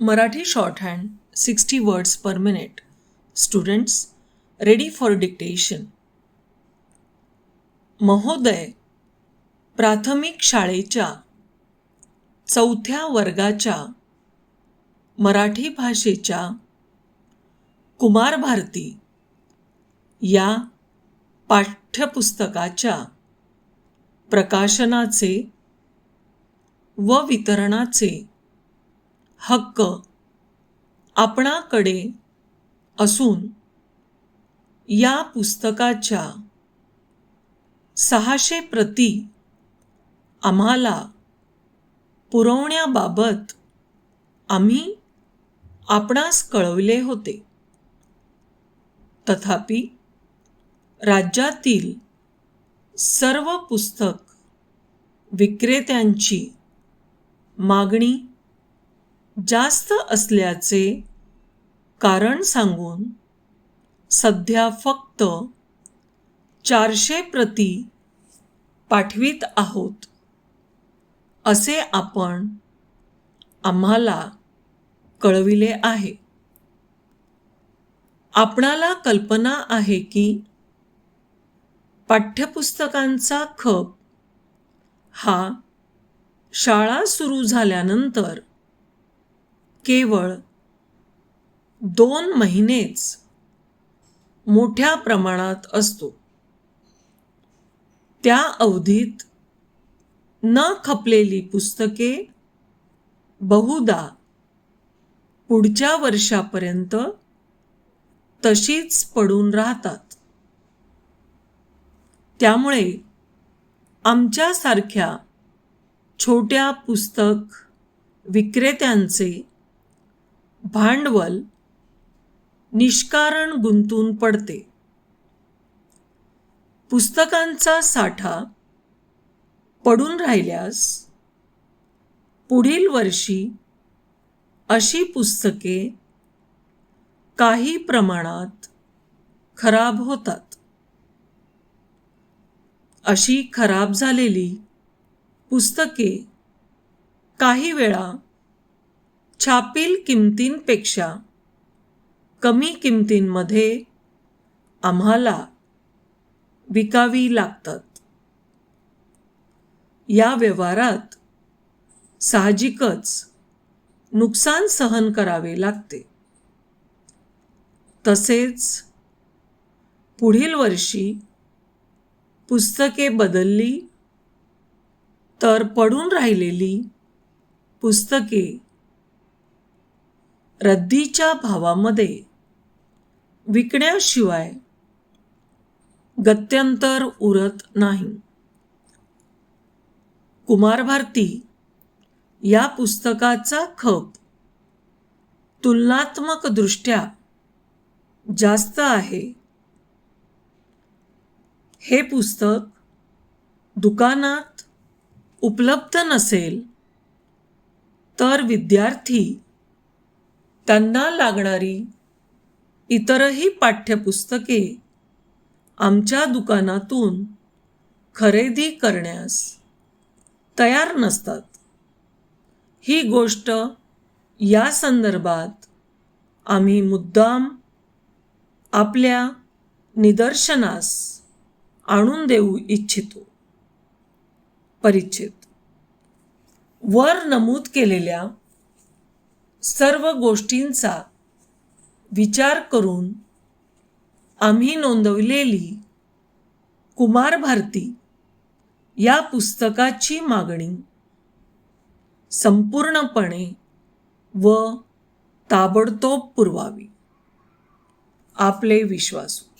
Marathi shorthand sixty words per minute students ready for dictation महोदय प्राथमिक शाळेच्या चौथ्या वर्गाच्या मराठी भाषेच्या कुमार भारती या पाठ्यपुस्तकाच्या प्रकाशनाचे व वितरणाचे हक्क आपणाकडे असून या पुस्तकाच्या सहाशे प्रती आम्हाला पुरवण्याबाबत आम्ही आपणास कळवले होते. तथापि राज्यातील सर्व पुस्तक विक्रेत्यांची मागणी जास्त असल्याचे कारण सांगून सध्या फक्त चारशे प्रती पाठवीत आहोत असे आपण आम्हाला कळविले आहे. आपणाला कल्पना आहे की पाठ्यपुस्तकांचा खप हा शाळा सुरू झाल्यानंतर केवळ दोन महिनेच मोठ्या प्रमाणात असतो. त्या अवधीत न खपलेली पुस्तके बहुधा पुढच्या वर्षापर्यंत तशीच पडून राहतात. त्यामुळे आमच्यासारख्या छोट्या पुस्तक विक्रेत्यांचे भांडवल निष्कारण गुंतून पडते. पुस्तकांचा साठा पडून राहिल्यास पुढील वर्षी अशी पुस्तके काही प्रमाणात खराब होतात. अशी खराब झालेली पुस्तके काही वेळा छापील किमतींपेक्षा कमी किमतींमध्ये आम्हाला विकावी लागतात. या व्यवहारात साहजिकच नुकसान सहन करावे लागते. तसेच पुढील वर्षी पुस्तके बदलली तर पडून राहिलेली पुस्तके रद्दीच्या भावामध्ये विकण्याशिवाय गत्यंतर उरत नाही. कुमार भारती या पुस्तकाचा खप तुलनात्मकदृष्ट्या जास्त आहे. हे पुस्तक दुकानात उपलब्ध नसेल तर विद्यार्थी त्यांना लागणारी इतरही पाठ्यपुस्तके आमच्या दुकानातून खरेदी करण्यास तयार नसतात. ही गोष्ट या संदर्भात आम्ही मुद्दाम आपल्या निदर्शनास आणून देऊ इच्छितो. परिच्छेद वर नमूद केलेल्या सर्व गोष्टींचा विचार करून आम्ही नोंदवलेली कुमार भारती या पुस्तकाची मागणी संपूर्णपणे व ताबडतोब पुरवावी. आपले विश्वासू.